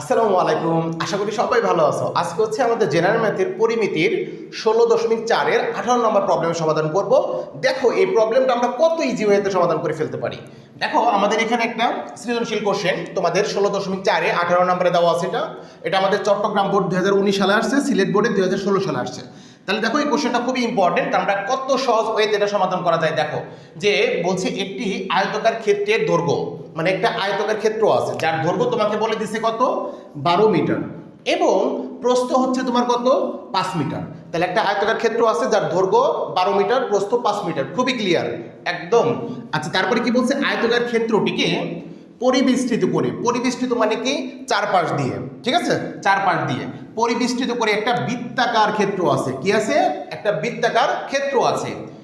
আসসালামু আলাইকুম। আশা করি সবাই ভালো আছো। আজকে হচ্ছে আমাদের জেনারেল ম্যাথের পরিমিতির ষোলো দশমিক চারের আঠারো নম্বর প্রবলেমের সমাধান করব। দেখো, এই প্রবলেমটা আমরা কত ইজি ওয়েতে সমাধান করে ফেলতে পারি। দেখো, আমাদের এখানে একটা সৃজনশীল কোশ্চেন তোমাদের ষোলো দশমিক চারে আঠারো নম্বরে দেওয়া আছে এটা। এটা আমাদের চট্টগ্রাম বোর্ড দু হাজার উনিশ সালে আসছে, সিলেট বোর্ডে দু হাজার ষোলো সালে আসছে। তাহলে দেখো, এই কোশ্চেনটা খুবই ইম্পর্টেন্ট আমরা কত সহজ ওয়েতে এটা সমাধান করা যায়? দেখো, যে বলছে একটি আয়তকার ক্ষেত্রের দৈর্ঘ্য। মানে একটা আয়তকের ক্ষেত্র আছে, যার দৈর্ঘ্য তোমাকে বলে দিছে কত? বারো মিটার। এবং প্রস্থ হচ্ছে তোমার কত? পাঁচ মিটার। তাহলে একটা আয়তকার ক্ষেত্র আছে যার দৈর্ঘ্য বারো মিটার, প্রস্থ পাঁচ মিটার। খুবই ক্লিয়ার একদম। আচ্ছা তারপরে কি বলছে? আয়তকার ক্ষেত্রটিকে পরিবেষ্টিত করে। পরিবেষ্টিত মানে কি? চারপাশ দিয়ে। ঠিক আছে? চারপাশ দিয়ে। পরিবেষ্টিত করে একটা বৃত্তাকার ক্ষেত্র আছে। কি আছে? একটা বৃত্তাকার ক্ষেত্র আছে।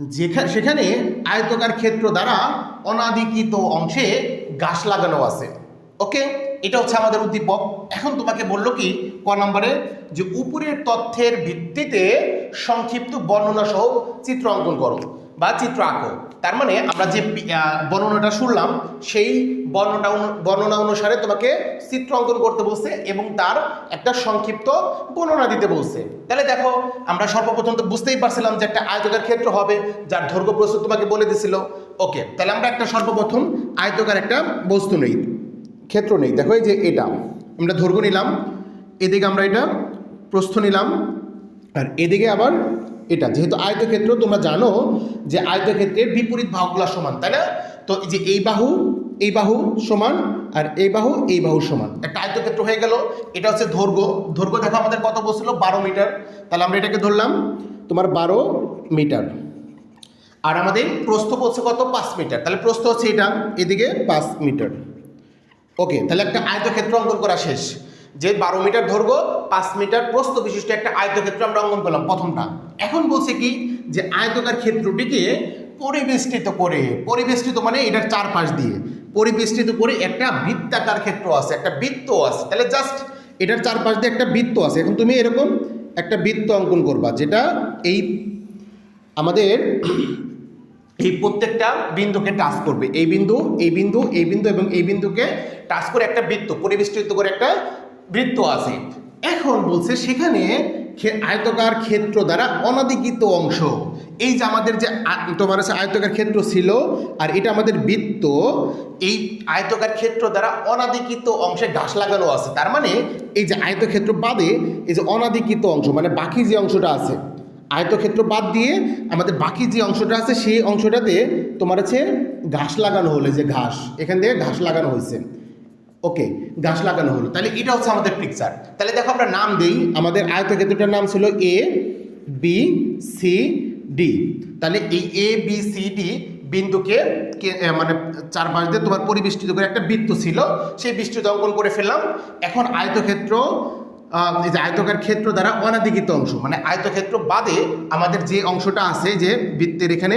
যেখানে সেখানে আয়তকার ক্ষেত্র দ্বারা অনাদিকৃত অংশে গাছ লাগানো আছে। ওকে? এটা হচ্ছে আমাদের উদ্দীপক। এখন তোমাকে বলল কি, ক নম্বরে, যে উপরের তথ্যের ভিত্তিতে সংক্ষিপ্ত বর্ণনা সহ চিত্র অঙ্কন করো। বা চিত্র আঁকো। তার মানে আমরা যে বর্ণনাটা শুনলাম, সেই বর্ণনা বর্ণনা অনুসারে তোমাকে চিত্র অঙ্কন করতে বলছে এবং তার একটা সংক্ষিপ্ত বর্ণনা দিতে বলছে। তাহলে দেখো, আমরা সর্বপ্রথম তো বুঝতেই পারছিলাম যে একটা আয়তকার ক্ষেত্র হবে, যার দৈর্ঘ্য প্রস্তুত তোমাকে বলে দিছিল। ওকে তাহলে আমরা একটা সর্বপ্রথম আয়তকার একটা বস্তু নেই, ক্ষেত্র নেই। দেখো এই যে এটা, আমরা দৈর্ঘ্য নিলাম, এদিকে আমরা এটা প্রস্থ নিলাম, আর এদিকে আবার এটা। যেহেতু আয়তক্ষেত্র, তোমরা জানো যে আয়তক্ষেত্রের বিপরীত বাহুগুলো সমান, তাই না? তো এই যে এই বাহু এই বাহু সমান আর এই বাহু এই বাহু সমান। একটা আয়তক্ষেত্র হয়ে গেল। এটা হচ্ছে দৈর্ঘ্য। দৈর্ঘ্য দেখো আমাদের কত বলছিল বারো মিটার। তাহলে আমরা এটাকে ধরলাম তোমার বারো মিটার। আর আমাদের প্রস্থ বলছে কত? পাঁচ মিটার। তাহলে প্রস্থ হচ্ছে এটা, এদিকে পাঁচ মিটার। ওকে, তাহলে একটা আয়তক্ষেত্র অঙ্কন করা শেষ। যে বারো মিটার দৈর্ঘ্য পাঁচ মিটার প্রস্থ বিশিষ্ট একটা আয়তক্ষেত্র আমরা অঙ্কন করলাম প্রথমটা। এখন বলছে কি যে আয়তকার ক্ষেত্রটিকে পরিবেষ্টিত করে, পরিবেষ্টিত মানে এটার চারপাশ দিয়ে, পরিবেষ্টিত করে একটা বৃত্তাকার ক্ষেত্র আছে, একটা বৃত্ত আছে। তাহলে জাস্ট এটার চারপাশ দিয়ে একটা বৃত্ত আছে। এখন তুমি এরকম একটা বৃত্ত অঙ্কন করবা, যেটা এই আমাদের এই প্রত্যেকটা বিন্দুকে টাচ করবে। এই বিন্দু এই বিন্দু এই বিন্দু এবং এই বিন্দুকে টাচ করে একটা বৃত্ত, পরিবেষ্টিত করে একটা বৃত্ত আছে। এখন বলছে সেখানে আয়তকার ক্ষেত্র দ্বারা অনাধিকৃত অংশ। এই যে আমাদের যে তোমার হচ্ছে আয়তকার ক্ষেত্র ছিল, আর এটা আমাদের বৃত্ত, এই আয়তকার ক্ষেত্র দ্বারা অনাদিকৃত অংশে ঘাস লাগানো আছে। তার মানে এই যে আয়তক্ষেত্র বাদে এই যে অনাদিকৃত অংশ মানে বাকি যে অংশটা আছে, আয়তক্ষেত্র বাদ দিয়ে আমাদের বাকি যে অংশটা আছে, সেই অংশটাতে তোমার হচ্ছে ঘাস লাগানো হলো যে ঘাস, এখান থেকে ঘাস লাগানো হয়েছে। ওকে, গাছ লাগানো হলো। তাহলে এটা হচ্ছে আমাদের পিকচার তাহলে দেখো আমরা নাম দিই, আমাদের আয়তক্ষেত্রটার নাম ছিল এ বি সি ডি তাহলে এই এ বি সি ডি বিন্দুকে মানে চার চারপাশ দিয়ে তোমার পরিবেষ্টিত করে একটা বৃত্ত ছিল। সেই বৃষ্টিতে অঙ্কন করে ফেললাম। এখন আয়তক্ষেত্র এই যে আয়তকার ক্ষেত্র দ্বারা অনাধিকৃত অংশ মানে আয়তক্ষেত্র বাদে আমাদের যে অংশটা আছে যে বৃত্তের এখানে,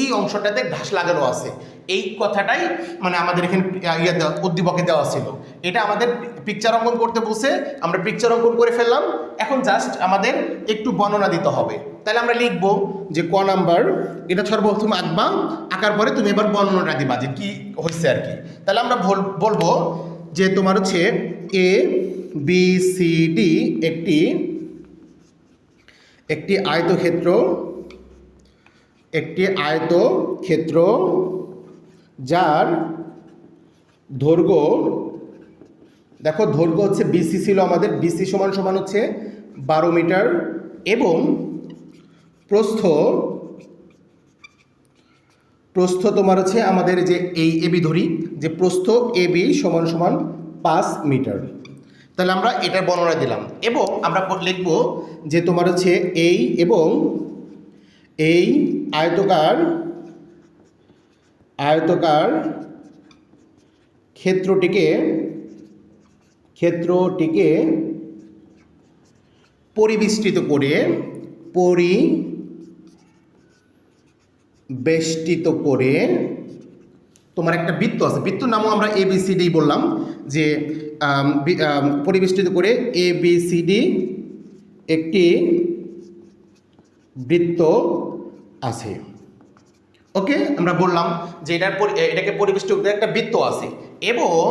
এই অংশটাতে ঘাস লাগানো আছে। এই কথাটাই মানে আমাদের এখানে ইয়ে উদ্দীপকে দেওয়া ছিল। এটা আমাদের পিকচার অঙ্কন করতে বসে আমরা পিকচার অঙ্কন করে ফেললাম। এখন জাস্ট আমাদের একটু বর্ণনা দিতে হবে। তাহলে আমরা লিখব যে ক নাম্বার, এটা সর্বপ্রথম আঁকবা, আঁকার পরে তুমি এবার বর্ণনাটা দিবা যে কি হয়েছে আর কি। তাহলে আমরা বলব যে তোমার হচ্ছে এ বি সি ডি একটি একটি আয়তক্ষেত্র একটি আয়তক্ষেত্র যার দৈর্ঘ্য, দেখো দৈর্ঘ্য হচ্ছে বিসি ছিল আমাদের বিসি সমান সমান হচ্ছে বারো মিটার এবং প্রস্থ প্রস্থ তোমার হচ্ছে আমাদের যে এই এবি ধরি, যে প্রস্থ এবি সমান সমান পাঁচ মিটার। তাহলে আমরা এটা বর্ণনা দিলাম। এবং আমরা লিখব যে তোমার হচ্ছে এই এবং এই আয়তকার আয়তকার ক্ষেত্রটিকে ক্ষেত্রটিকে পরিবেষ্টিত করে পরি বেষ্টিত করে, তোমার একটা বৃত্ত আছে, বৃত্তর নামও আমরা এ বি সি ডি বললাম, যে পরিবেষ্টিত করে এ বি একটি বৃত্ত আছে। ওকে আমরা বললাম যে এটার এটাকে পরিবেষ্টিত করে একটা বৃত্ত আছে। এবং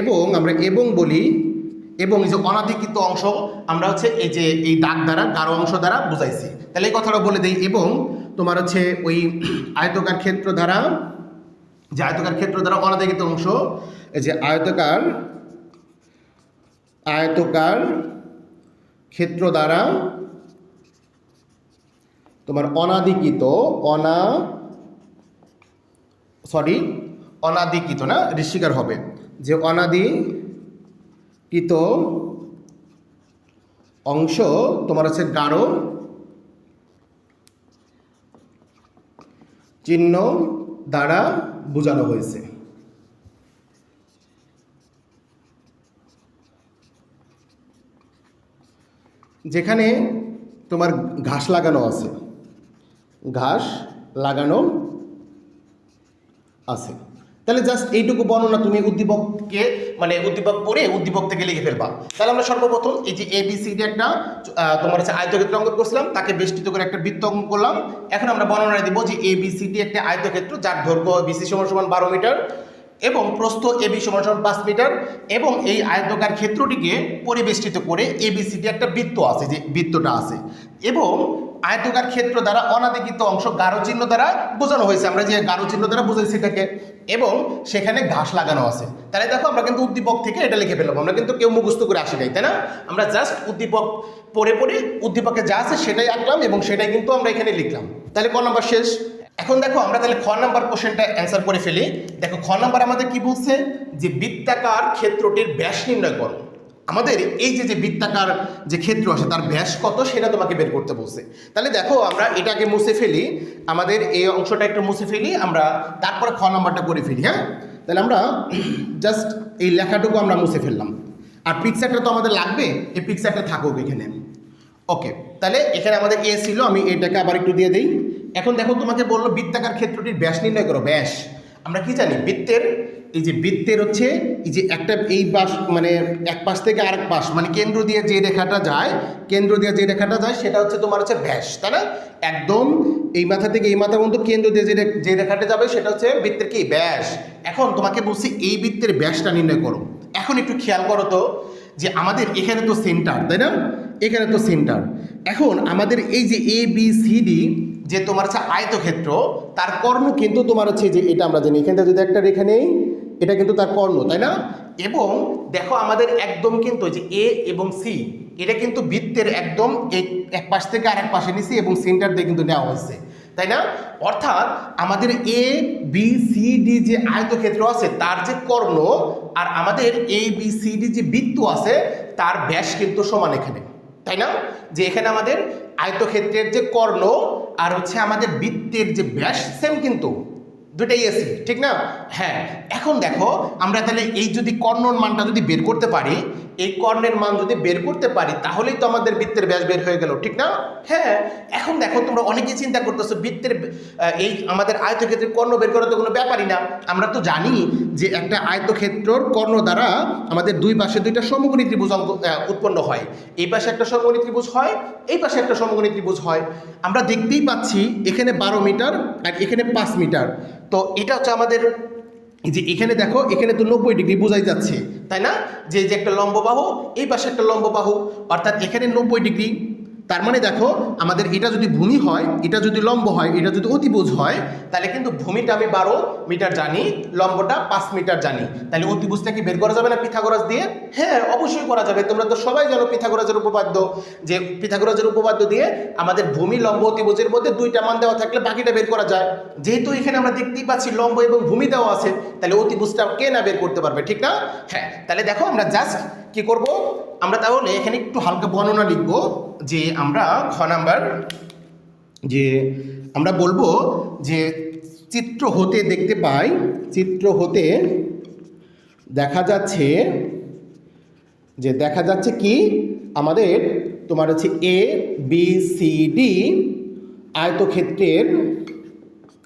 এবং আমরা এবং বলি, এবং এই যে অনাধিকৃত অংশ, আমরা হচ্ছে এই যে এই দাগ দ্বারা, গাঢ় অংশ দ্বারা বুঝাইছি। তাহলে এই কথাটা বলে দিই, এবং তোমার হচ্ছে ওই আয়তকার ক্ষেত্র দ্বারা, যে আয়তকার ক্ষেত্র দ্বারা অনাধিকৃত অংশ, এই যে আয়তকার আয়তকার ক্ষেত্র দ্বারা তোমার অনাধিকৃত, অনা সরি অনাধিকৃত না, ঋষিকার হবে। যে অনাধিকৃত অংশ তোমার হচ্ছে গাঢ় চিহ্ন দ্বারা বোঝানো হয়েছে। যেখানে তোমার ঘাস লাগানো আছে। ঘাস লাগানো আছে। তাহলে জাস্ট এইটুকু বর্ণনা তুমি উদ্দীপককে মানে উদ্দীপক পড়ে উদ্দীপক থেকে লিখে ফেলবা। তাহলে আমরা সর্বপ্রথম এই যে এ বি সি ডি একটা তোমার হচ্ছে আয়তক্ষেত্র অঙ্কন করছিলাম, তাকে বেষ্টিত করে একটা বৃত্ত অঙ্কন করলাম। এখন আমরা বর্ণনা দিব যে এ বি সি ডি একটা আয়তক্ষেত্র যার দৈর্ঘ্য বিসি সমান সমান বারো মিটার এবং প্রস্থ এ বি সমান সমান পাঁচ মিটার এবং এই আয়তকার ক্ষেত্রটিকে পরিবেষ্টিত করে এ বি সি ডি একটা বৃত্ত আছে, যে বৃত্তটা আছে। এবং আয়তকার ক্ষেত্র দ্বারা অনাধিকৃত অংশ গাঢ় চিহ্ন দ্বারা বোঝানো হয়েছে। আমরা যে গাঢ় চিহ্ন দ্বারা বুঝাইছি এটাকে এবং সেখানে ঘাস লাগানো আছে। তাহলে দেখো আমরা কিন্তু উদ্দীপক থেকে এটা লিখে ফেলব আমরা কিন্তু কেউ মুখস্থ করে আসি নাই, তাই না? আমরা জাস্ট উদ্দীপক পড়ে পড়ে উদ্দীপকে যা আছে সেটাই আঁকলাম এবং সেটাই কিন্তু আমরা এখানে লিখলাম। তাহলে ক নম্বর শেষ? এখন দেখো আমরা তাহলে খ নাম্বার কোশ্চেনটা অ্যান্সার করে ফেলি। দেখো খ নাম্বার আমাদের কি বলছে? যে বৃত্তাকার ক্ষেত্রটির ব্যাস নির্ণয় করো। আমাদের এই যে যে বৃত্তাকার যে ক্ষেত্র আছে, তার ব্যাস কত সেটা তোমাকে বের করতে বলছে। তাহলে দেখো, আমরা এটাকে মুছে ফেলি, আমাদের এই অংশটা একটু মুছে ফেলি, আমরা তারপরে খ নাম্বারটা করে ফেলি হ্যাঁ? তাহলে আমরা জাস্ট এই লেখাটুকু আমরা মুছে ফেললাম। আর পিকচারটা তো আমাদের লাগবে, এই পিকচারটা থাকুক এখানে। ওকে তাহলে এখানে আমাদের এ ছিল, আমি এটাকে আবার একটু দিয়ে দিই। এখন দেখো, তোমাকে বলল বৃত্তাকার ক্ষেত্রটির ব্যাস নির্ণয় করো, ব্যাস। আমরা কি জানি, বৃত্তের এই যে বৃত্তের হচ্ছে, এই যে একটা এই পাশ মানে এক পাশ থেকে আরেক পাশ মানে কেন্দ্র দিয়ে যে রেখাটা যায়, কেন্দ্র দিয়ে যে রেখাটা যায়, সেটা হচ্ছে তোমার হচ্ছে ব্যাস, তাই না? একদম এই মাথা থেকে এই মাথা পর্যন্ত কেন্দ্র দিয়ে যে যে রেখাটা যাবে, সেটা হচ্ছে বৃত্তের কি? ব্যাস। এখন তোমাকে বলছি, এই বৃত্তের ব্যাসটা নির্ণয় করো। এখন একটু খেয়াল করো তো, যে আমাদের এখানে তো সেন্টার তাই না? এখানে তো সেন্টার এখন আমাদের এই যে এ বি সি ডি যে তোমার হচ্ছে আয়তক্ষেত্র, তার কর্ণ কিন্তু তোমার হচ্ছে যে, এটা আমরা জানি। এখানটা যদি একটা রেখা নেই এটা কিন্তু তার কর্ণ, তাই না? এবং দেখো আমাদের একদম কিন্তু যে এ এবং সি এটা কিন্তু বৃত্তের একদম এক এক পাশ থেকে আরেক পাশে নিছি এবং সেন্টার দিয়ে কিন্তু নেওয়া হয়েছে তাই না? অর্থাৎ আমাদের এ বি সি ডি যে আয়তক্ষেত্র আছে, তার যে কর্ণ আর আমাদের এ বি সি ডি যে বৃত্ত আছে, তার ব্যাস কিন্তু সমান এখানে, তাই না? যে এখানে আমাদের আয়তক্ষেত্রের যে কর্ণ আর হচ্ছে আমাদের বৃত্তের যে ব্যাস সেম কিন্তু। দুটাই এসি ঠিক না? হ্যাঁ এখন দেখো, আমরা তাহলে এই যদি কর্ণর মানটা যদি বের করতে পারি, এই কর্ণের মান যদি বের করতে পারি, তাহলেই তো আমাদের বৃত্তের ব্যাস বের হয়ে গেল, ঠিক না? হ্যাঁ এখন দেখো, তোমরা অনেকেই চিন্তা করতেছো, বৃত্তের এই আমাদের আয়তক্ষেত্রের কর্ণ বের করা তো কোনো ব্যাপারই না। আমরা তো জানি যে একটা আয়তক্ষেত্রর কর্ণ দ্বারা আমাদের দুই পাশে দুইটা সমকোণী ত্রিভুজ উৎপন্ন হয়। এই পাশে একটা সমকোণী ত্রিভুজ হয়, এই পাশে একটা সমকোণী ত্রিভুজ হয়। আমরা দেখতেই পাচ্ছি এখানে বারো মিটার আর এখানে পাঁচ মিটার। তো এটা হচ্ছে আমাদের যে এখানে দেখো, এখানে তো নব্বই ডিগ্রি বোঝাই যাচ্ছে, তাই না? যে যে একটা লম্ব বাহু, এই পাশে একটা লম্ব বাহু, অর্থাৎ এখানে নব্বই ডিগ্রি তার মানে দেখো, আমাদের এটা যদি ভূমি হয়, এটা যদি লম্ব হয়, এটা যদি অতিভুজ হয়, তাহলে কিন্তু ভূমিটা আমি বারো মিটার জানি, লম্বটা পাঁচ মিটার জানি। তাহলে অতিভুজটা কি বের করা যাবে না পিথাগোরাস দিয়ে? হ্যাঁ অবশ্যই করা যাবে। তোমরা তো সবাই জানো পিথাগোরাসের উপপাদ্য, যে পিথাগোরাসের উপপাদ্য দিয়ে আমাদের ভূমি, লম্ব, অতিভুজের মধ্যে দুইটা মান দেওয়া থাকলে বাকিটা বের করা যায়। যেহেতু এখানে আমরা দেখতেই পাচ্ছি লম্ব এবং ভূমি দেওয়া আছে, তাহলে অতিভুজটা কে না বের করতে পারবে, ঠিক না? হ্যাঁ তাহলে দেখো আমরা জাস্ট কি করব? আমরা তাহলে এখানে একটু হালকা বর্ণনা লিখব যে আমরা খ নাম্বার যে আমরা বলব যে চিত্র হতে দেখতে পাই, চিত্র হতে দেখা যাচ্ছে, যে দেখা যাচ্ছে কি? আমাদের তোমার হচ্ছে এ বি সি ডি আয়তক্ষেত্রের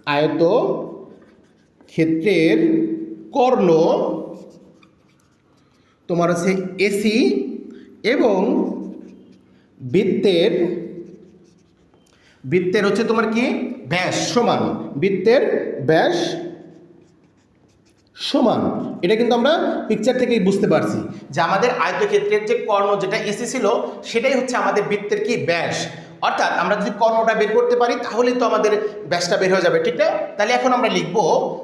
আয়ত ক্ষেত্রের কর্ণ তোমার হচ্ছে এসি এবং বৃত্তের বৃত্তের হচ্ছে তোমার কি? ব্যাস, সমান। বৃত্তের ব্যাস সমান। এটা কিন্তু আমরা পিকচার থেকেই বুঝতে পারছি যে আমাদের আয়তক্ষেত্রের যে কর্ণ যেটা এসি ছিল, সেটাই হচ্ছে আমাদের বৃত্তের কি? ব্যাস। অর্থাৎ আমরা যদি কর্ণটা বের করতে পারি, তাহলেই তো আমাদের ব্যাসটা বের হয়ে যাবে, ঠিক না? তাহলে এখন আমরা লিখব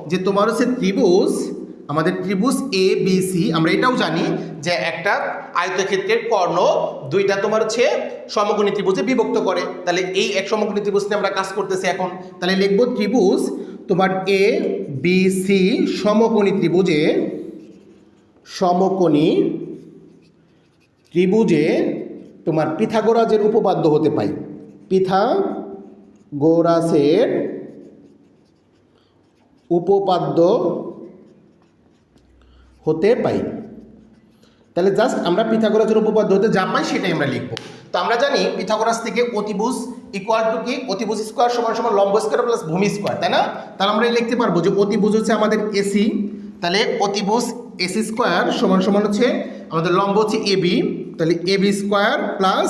যে তোমার হচ্ছে ত্রিভুজ আমাদের ত্রিভুজ এ বি সি আমরা এটাও জানি যে একটা আয়তক্ষেত্রের কর্ণ দুইটা তোমার হচ্ছে সমকোণী ত্রিভুজে বিভক্ত করে। তাহলে এই এক সমকোণী ত্রিভুজ নিয়ে আমরা কাজ করতেছি এখন। তাহলে লিখব ত্রিভুজ তোমার এ বি সি সমকোণী ত্রিভুজে সমকোণী ত্রিভুজে তোমার পিথাগোরাজের উপপাদ্য হতে পাই। পিথাগোরাসের উপপাদ্য হতে পাই তাহলে জাস্ট আমরা পিথাগোরাসের উপপাদ্য হতে যা পাই সেটাই আমরা লিখব। তো আমরা জানি পিথাগোরাস থেকে অতিভুজ ইকুয়াল টু কি? অতিভুজ স্কোয়ার সমান সমান লম্ব স্কোয়ার প্লাস ভূমি স্কোয়ার তাই না? তাহলে আমরা লিখতে পারব যে অতিভুজ হচ্ছে আমাদের এসি তাহলে অতিভুজ এসি স্কোয়ার সমান সমান হচ্ছে আমাদের লম্ব হচ্ছে এবি তাহলে এবি স্কোয়ার প্লাস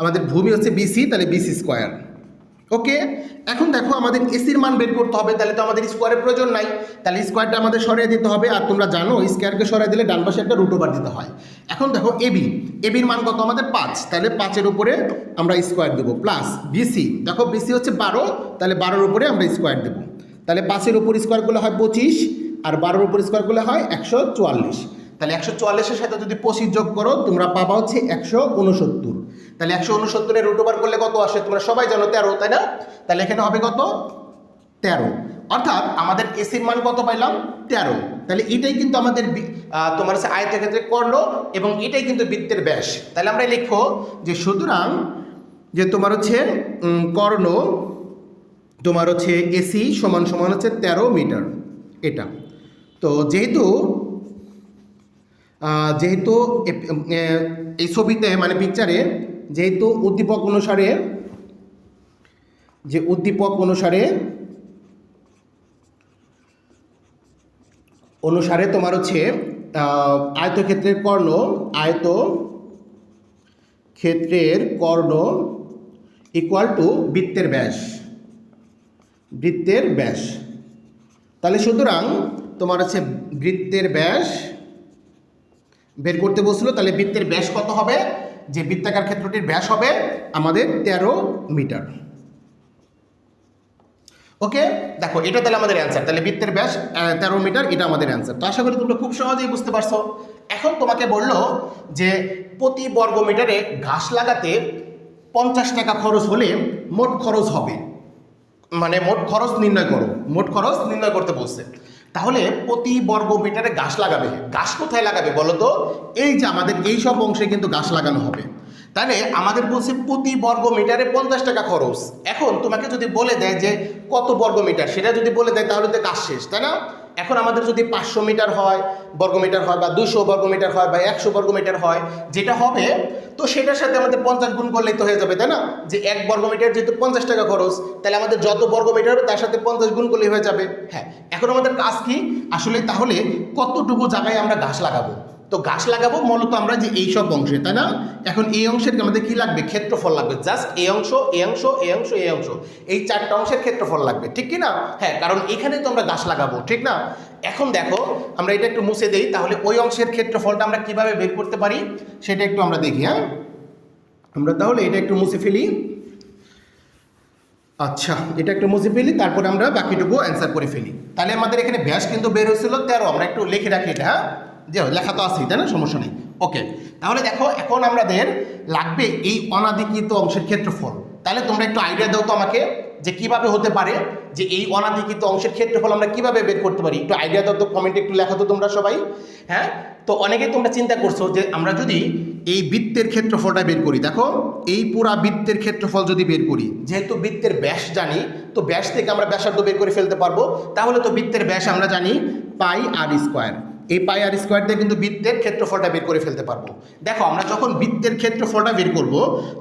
আমাদের ভূমি হচ্ছে বিসি তাহলে বিসি স্কোয়ার ওকে এখন দেখো আমাদের এসির মান বের করতে হবে, তাহলে তো আমাদের স্কোয়ারের প্রয়োজন নাই। তাহলে স্কোয়ারটা আমাদের সরিয়ে দিতে হবে, আর তোমরা জানো স্কোয়ারকে সরিয়ে দিলে ডান পাশে একটা রুট ওভার দিতে হয়। এখন দেখো এবি এবির মান কত? আমাদের পাঁচ। তাহলে পাঁচের উপরে আমরা স্কোয়ার দেবো প্লাস বিসি দেখো বিসি হচ্ছে বারো, তাহলে বারোর উপরে আমরা স্কোয়ার দেবো। তাহলে পাঁচের উপর স্কোয়ার করলে হয় পঁচিশ, আর বারোর উপর স্কোয়ার করলে হয় একশো চুয়াল্লিশ। তাহলে একশো চুয়াল্লিশের সাথে যদি পঁচিশ যোগ করো, তোমরা পাবা হচ্ছে একশো উনসত্তর। তাহলে একশো উনসত্তরের রুট ওভার করলে কত আসে? তোমরা সবাই জানো তেরো, তাই না? তাহলে এখানে হবে কত? তেরো। অর্থাৎ আমাদের এসির মান কত পাইলাম? তেরো। তাহলে এটাই কিন্তু আমাদের তোমার হচ্ছে আয়তের ক্ষেত্রে কর্ণ এবং এটাই কিন্তু বৃত্তের ব্যাস। তাহলে আমরা লিখব যে সুতরাং যে তোমার হচ্ছে কর্ণ তোমার হচ্ছে এসি সমান সমান হচ্ছে তেরো মিটার। এটা। তো যেহেতু যেহেতু এই ছবিতে মানে পিকচারে যেহেতু উদ্দীপক অনুসারে, যে উদ্দীপক অনুসারে অনুসারে তোমার হচ্ছে আয়তক্ষেত্রের কর্ণ আয়ত ক্ষেত্রের কর্ণ ইকুয়াল টু বৃত্তের ব্যাস। বৃত্তের ব্যাস। তাহলে সুতরাং তোমার হচ্ছে বৃত্তের ব্যাস বের করতে বসল, তাহলে বৃত্তের ব্যাস কত হবে? যে বৃত্তাকার ক্ষেত্রটির ব্যাস হবে আমাদের তেরো মিটার। ওকে? দেখো, এটা তাহলে আমাদের অ্যান্সার তাহলে বৃত্তের ব্যাস তেরো মিটার, এটা আমাদের অ্যান্সার তো আশা করি তোমরা খুব সহজেই বুঝতে পারছ। এখন তোমাকে বলল যে প্রতি বর্গ মিটারে ঘাস লাগাতে পঞ্চাশ টাকা খরচ হলে মোট খরচ হবে। মানে মোট খরচ নির্ণয় করো। মোট খরচ নির্ণয় করতে বলছে। তাহলে প্রতি বর্গ মিটারে গাছ লাগাবে গাছ কোথায় লাগাবে বলো তো? এই যে আমাদের এই সব অংশে কিন্তু গাছ লাগানো হবে। তাহলে আমাদের বলছে প্রতি বর্গ মিটারে পঞ্চাশ টাকা খরচ। এখন তোমাকে যদি বলে দেয় যে কত বর্গ মিটার সেটা যদি বলে দেয় তাহলে তো কাজ শেষ, তাই না? এখন আমাদের যদি পাঁচশো মিটার হয়, বর্গমিটার হয় বা দুশো বর্গমিটার হয় বা একশো বর্গমিটার হয়, যেটা হবে, তো সেটার সাথে আমাদের পঞ্চাশ গুণ করলেই তো হয়ে যাবে, তাই না? যে এক বর্গমিটার যেহেতু পঞ্চাশ টাকা খরচ, তাহলে আমাদের যত বর্গমিটার হবে তার সাথে পঞ্চাশ গুণ করলেই হয়ে যাবে। হ্যাঁ এখন আমাদের কাজ কি? আসলে তাহলে কতটুকু জায়গায় আমরা গাছ লাগাবো? তো গাছ লাগাবো মূলত আমরা যে এই সব অংশে, তাই না? এখন এই অংশের আমাদের কি লাগবে? ক্ষেত্রফল লাগবে। জাস্ট এই অংশ এই অংশ এই অংশ এই অংশ। এই চারটা অংশের ক্ষেত্রফল লাগবে, ঠিক কি না? হ্যাঁ কারণ এখানে তো আমরা গাছ লাগাবো, ঠিক না? এখন দেখো, আমরা এটা একটু মুছে দেই, তাহলে ওই অংশের ক্ষেত্রফলটা আমরা কীভাবে বের করতে পারি? সেটা একটু আমরা দেখি হ্যাঁ? আমরা তাহলে এটা একটু মুছে ফেলি। আচ্ছা এটা একটু মুছে ফেলি, তারপরে আমরা বাকিটুকু অ্যান্সার করে ফেলি। তাহলে আমাদের এখানে ব্যাস কিন্তু বের হয়েছিল তেরো, আমরা একটু লিখে রাখি এটা হ্যাঁ? যে লেখা তো আছেই, তাই না? সমস্যা নেই। ওকে তাহলে দেখো, এখন আমাদের লাগবে এই অনাধিকৃত অংশের ক্ষেত্রফল। তাহলে তোমরা একটু আইডিয়া দাও তো আমাকে যে কীভাবে হতে পারে যে এই অনাধিকৃত অংশের ক্ষেত্রফল আমরা কীভাবে বের করতে পারি। একটু আইডিয়া দাও তো কমেন্টে একটু লেখা তো তোমরা সবাই। হ্যাঁ? তো অনেকে তোমরা চিন্তা করছ যে আমরা যদি এই বৃত্তের ক্ষেত্রফলটা বের করি, দেখো, এই পুরা বৃত্তের ক্ষেত্রফল যদি বের করি, যেহেতু বৃত্তের ব্যাস জানি, তো ব্যাস থেকে আমরা ব্যাসার্ধ বের করে ফেলতে পারব। তাহলে তো বৃত্তের ব্যাস আমরা জানি পাই আর স্কোয়ার এই পাই আর স্কোয়ার দিয়ে কিন্তু বৃত্তের ক্ষেত্রফলটা বের করে ফেলতে পারব। দেখো, আমরা যখন বৃত্তের ক্ষেত্রফলটা বের করব,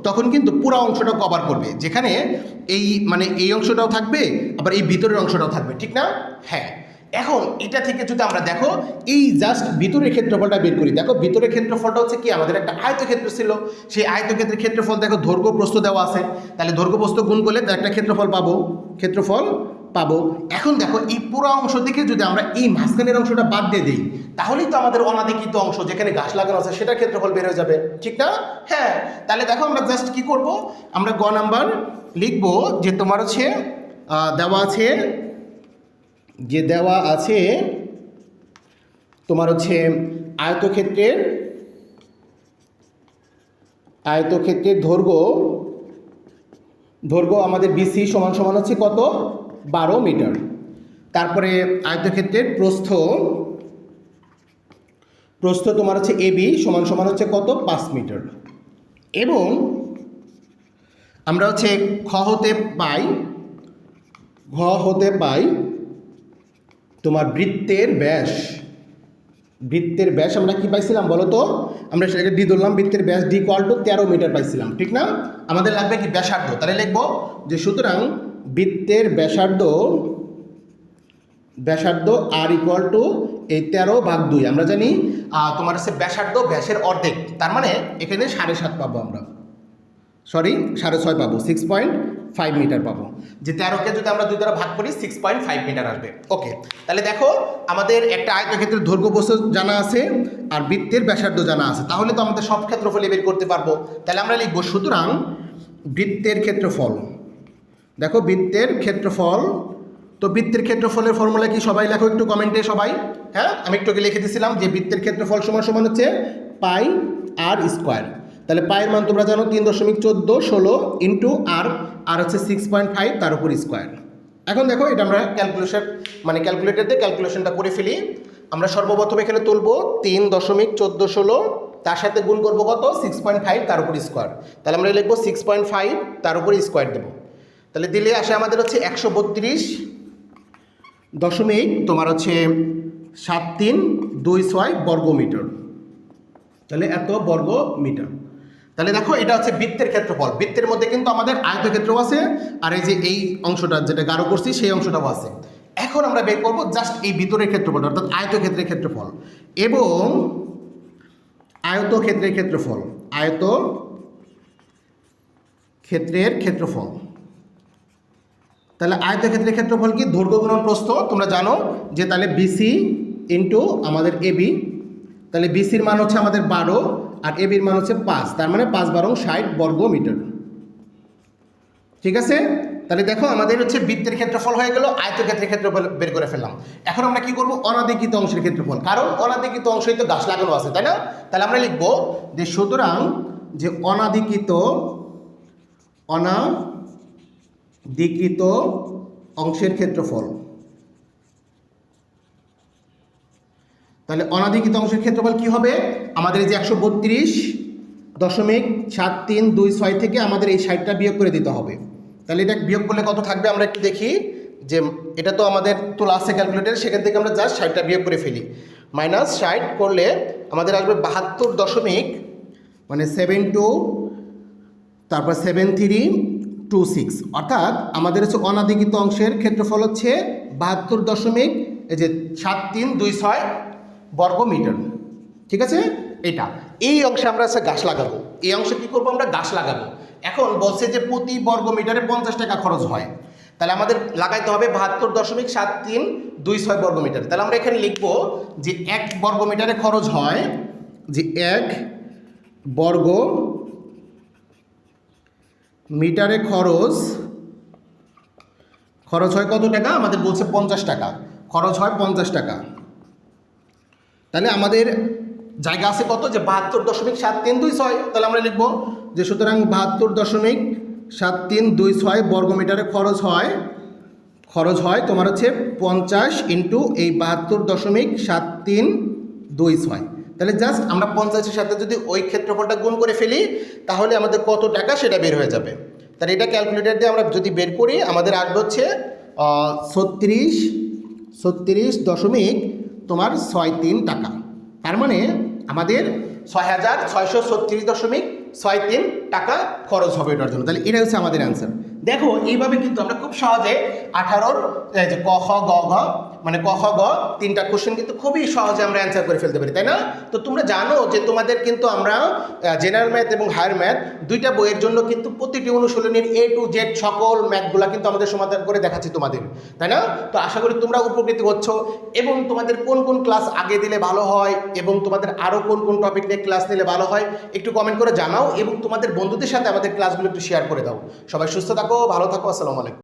তখন কিন্তু পুরো অংশটা কভার করবে। যেখানে এই মানে এই অংশটাও থাকবে, আবার এই ভিতরের অংশটাও থাকবে, ঠিক না? হ্যাঁ। এখন এটা থেকে যদি আমরা দেখো, এই জাস্ট ভিতরের ক্ষেত্রফলটা বের করি। দেখো, ভিতরের ক্ষেত্রফলটা হচ্ছে কি? আমাদের একটা আয়তক্ষেত্র ছিল। সেই আয়তক্ষেত্রের ক্ষেত্রফল, দেখো, দৈর্ঘ্য প্রস্থ দেওয়া আছে। তাহলে দৈর্ঘ্য প্রস্থ গুণ করলে তার একটা ক্ষেত্রফল পাবো। ক্ষেত্রফল পাবো। এখন দেখো, এই পুরো অংশ থেকে যদি আমরা এই মাঝখানের অংশটা বাদ দিয়ে দিই, তাহলেই তো আমাদের অনাধিকৃত অংশ যেখানে ঘাস লাগানো আছে, সেটার ক্ষেত্রফল বের হয়ে যাবে। ঠিক না? হ্যাঁ তাহলে দেখো আমরা জাস্ট কি করব? আমরা গ নাম্বার লিখব যে তোমার হচ্ছে দেওয়া আছে, যে দেওয়া আছে তোমার হচ্ছে আয়তক্ষেত্রের আয়তক্ষেত্রের দৈর্ঘ্য দৈর্ঘ্য আমাদের বিসি সমান সমান হচ্ছে কত? বারো মিটার। তারপরে আয়তক্ষেত্রের প্রস্থ। প্রস্থ তোমার হচ্ছে এবি সমান সমান হচ্ছে কত? পাঁচ মিটার। এবং আমরা হচ্ছে খ হতে পাই, ঘ হতে পাই তোমার বৃত্তের ব্যাস। বৃত্তের ব্যাস আমরা কি পাইছিলাম বলো তো আমরা সেটাকে ডি ধরলাম, বৃত্তের ব্যাস ডি কল টু তেরো মিটার পাইছিলাম, ঠিক না? আমাদের লাগবে কি ব্যাসার্ধ? তাহলে লিখব যে সুতরাং বৃত্তের ব্যাসার্ধ ব্যাসার্ধ আর ইকুয়াল টু এই তেরো ভাগ দুই। আমরা জানি তোমার হচ্ছে ব্যাসার্ধ ব্যাসের অর্ধেক। তার মানে এখানে সাড়ে সাত পাবো আমরা। সরি সাড়ে ছয় পাবো সিক্স পয়েন্ট ফাইভ মিটার পাবো। যে তেরোকে যদি আমরা দুই দ্বারা ভাগ করি সিক্স পয়েন্ট ফাইভ মিটার আসবে। ওকে তাহলে দেখো, আমাদের একটা আয়তক্ষেত্রের দৈর্ঘ্য বস্তু জানা আছে, আর বৃত্তের ব্যাসার্ধ জানা আছে। তাহলে তো আমাদের সব ক্ষেত্রফলে বের করতে পারব। তাহলে আমরা লিখব, সুতরাং বৃত্তের ক্ষেত্রফল দেখো বৃত্তের ক্ষেত্রফল, তো বৃত্তের ক্ষেত্রফলের ফর্মুলা কি? সবাই লেখো একটু কমেন্টে সবাই। হ্যাঁ? আমি একটু লিখে দিয়েছিলাম যে বৃত্তের ক্ষেত্রফল সমান সমান হচ্ছে পাই আর স্কোয়ার। তাহলে পায়ের মান তোমরা জানো তিন দশমিক চোদ্দ ষোলো ইন্টু আর আর হচ্ছে সিক্স পয়েন্ট ফাইভ তার উপর স্কোয়ার। এখন দেখো, এটা আমরা ক্যালকুলেশন মানে ক্যালকুলেটর দিয়ে ক্যালকুলেশনটা করে ফেলি। আমরা সর্বপ্রথম এখানে তুলবো তিন দশমিক চোদ্দ ষোলো, তার সাথে গুণ করব কত? সিক্স পয়েন্ট ফাইভ তার উপর স্কোয়ার। তাহলে আমরা লিখব সিক্স পয়েন্ট ফাইভ তার উপর স্কোয়ার দেবো। তাহলে দিলে আসে আমাদের হচ্ছে একশো বত্রিশ দশমিক তোমার হচ্ছে সাত তিন দুই ছয় বর্গ মিটার তাহলে এত বর্গ মিটার তাহলে দেখো এটা হচ্ছে বৃত্তের ক্ষেত্রফল। বৃত্তের মধ্যে কিন্তু আমাদের আয়তক্ষেত্রও আছে, আর এই যে এই অংশটা যেটা গাঢ় করছি সেই অংশটাও আছে। এখন আমরা বের করব জাস্ট এই ভিতরের ক্ষেত্রফল অর্থাৎ আয়তক্ষেত্রের ক্ষেত্রফল। এবং আয়তক্ষেত্রের ক্ষেত্রফল আয়ত ক্ষেত্রের ক্ষেত্রফল। তাহলে আয়তক্ষেত্রের ক্ষেত্রফল কি? দৈর্ঘ্য গুণন প্রস্থ, তোমরা জানো যে তাহলে বিসি ইন্টু আমাদের এবি তাহলে বিসির মান হচ্ছে আমাদের বারো আর এবির মান হচ্ছে পাঁচ, তার মানে পাঁচ বারো ষাট বর্গ মিটার ঠিক আছে? তাহলে দেখো আমাদের হচ্ছে বৃত্তের ক্ষেত্রফল হয়ে গেল, আয়তক্ষেত্রের ক্ষেত্রফল বের করে ফেললাম। এখন আমরা কি করব? অনাধিকৃত অংশের ক্ষেত্রফল। কারণ অনাধিকৃত অংশই তো গাছ লাগানো আছে, তাই না? তাহলে আমরা লিখব যে সুতরাং যে অনাধিকৃত অনা দ্বিকৃত অংশের ক্ষেত্রফল। তাহলে অনাধিকৃত অংশের ক্ষেত্রফল কি হবে? আমাদের এই যে একশো বত্রিশ দশমিক সাত তিন দুই ছয় থেকে আমাদের এই সাইডটা বিয়োগ করে দিতে হবে। তাহলে এটা বিয়োগ করলে কত থাকবে? আমরা একটু দেখি যে এটা তো আমাদের তোলা আছে ক্যালকুলেটার সেখান থেকে আমরা জাস্ট ষাটটা বিয়োগ করে ফেলি। মাইনাস ষাট করলে আমাদের আসবে বাহাত্তর দশমিক মানে সেভেন টু তারপর সেভেন থ্রি টু সিক্স অর্থাৎ আমাদের হচ্ছে অনাধিকৃত অংশের ক্ষেত্রফল হচ্ছে বাহাত্তর দশমিক, এই যে সাত তিন দুই ছয় বর্গ মিটার। ঠিক আছে? এটা। এই অংশে আমরা হচ্ছে গাছ লাগাবো। এই অংশে কী করব আমরা? গাছ লাগাবো। এখন বলছে যে প্রতি বর্গ মিটারে পঞ্চাশ টাকা খরচ হয়। তাহলে আমাদের লাগাইতে হবে বাহাত্তর দশমিক সাত তিন দুই ছয় বর্গ মিটার। তাহলে আমরা এখানে লিখব যে এক বর্গ মিটারে খরচ হয় যে এক বর্গ মিটারে খরচ খরচ হয় কত টাকা? আমাদের বলছে পঞ্চাশ টাকা। খরচ হয় পঞ্চাশ টাকা। তাহলে আমাদের জায়গা আছে কত? যে বাহাত্তর দশমিক সাত তিন দুই ছয়। তাহলে আমরা লিখব যে সুতরাং বাহাত্তর দশমিক সাত তিন দুই ছয় বর্গ মিটারে খরচ হয় খরচ হয় তোমার হচ্ছে পঞ্চাশ ইন্টু এই বাহাত্তর দশমিক সাত তিন দুই ছয়। তাহলে জাস্ট আমরা পঞ্চাশের সাথে যদি ওই ক্ষেত্রফলটা গুণ করে ফেলি, তাহলে আমাদের কত টাকা সেটা বের হয়ে যাবে। তাহলে এটা ক্যালকুলেটর দিয়ে আমরা যদি বের করি, আমাদের আসবে হচ্ছে ছত্রিশ ছত্রিশ দশমিক তোমার ছয় তিন টাকা। তার মানে আমাদের ছয় হাজার ছয়শো ছত্রিশ দশমিক ছয় তিন টাকা খরচ হবে এটার জন্য। তাহলে এটা হচ্ছে আমাদের অ্যান্সার দেখো, এইভাবে কিন্তু আমরা খুব সহজে আঠারোর ক, খ, গ, ঘ মানে ক খ গ তিনটা কোশ্চেন কিন্তু খুবই সহজে আমরা অ্যান্সার করে ফেলতে পারি, তাই না? তো তোমরা জানো যে তোমাদের কিন্তু আমরা জেনারেল ম্যাথ এবং হায়ার ম্যাথ দুইটা বইয়ের জন্য কিন্তু প্রতিটি অনুশীলনীর এ টু জেড সকল ম্যাথগুলো কিন্তু আমাদের সমাধান করে দেখাচ্ছি তোমাদের, তাই না? তো আশা করি তোমরা উপকৃত হচ্ছ। এবং তোমাদের কোন কোন ক্লাস আগে দিলে ভালো হয় এবং তোমাদের আরও কোন কোন টপিক নিয়ে ক্লাস নিলে ভালো হয় একটু কমেন্ট করে জানাও এবং তোমাদের বন্ধুদের সাথে আমাদের ক্লাসগুলো একটু শেয়ার করে দাও। সবাই সুস্থ থাকো, ভালো থাকো, আসসালামু আলাইকুম।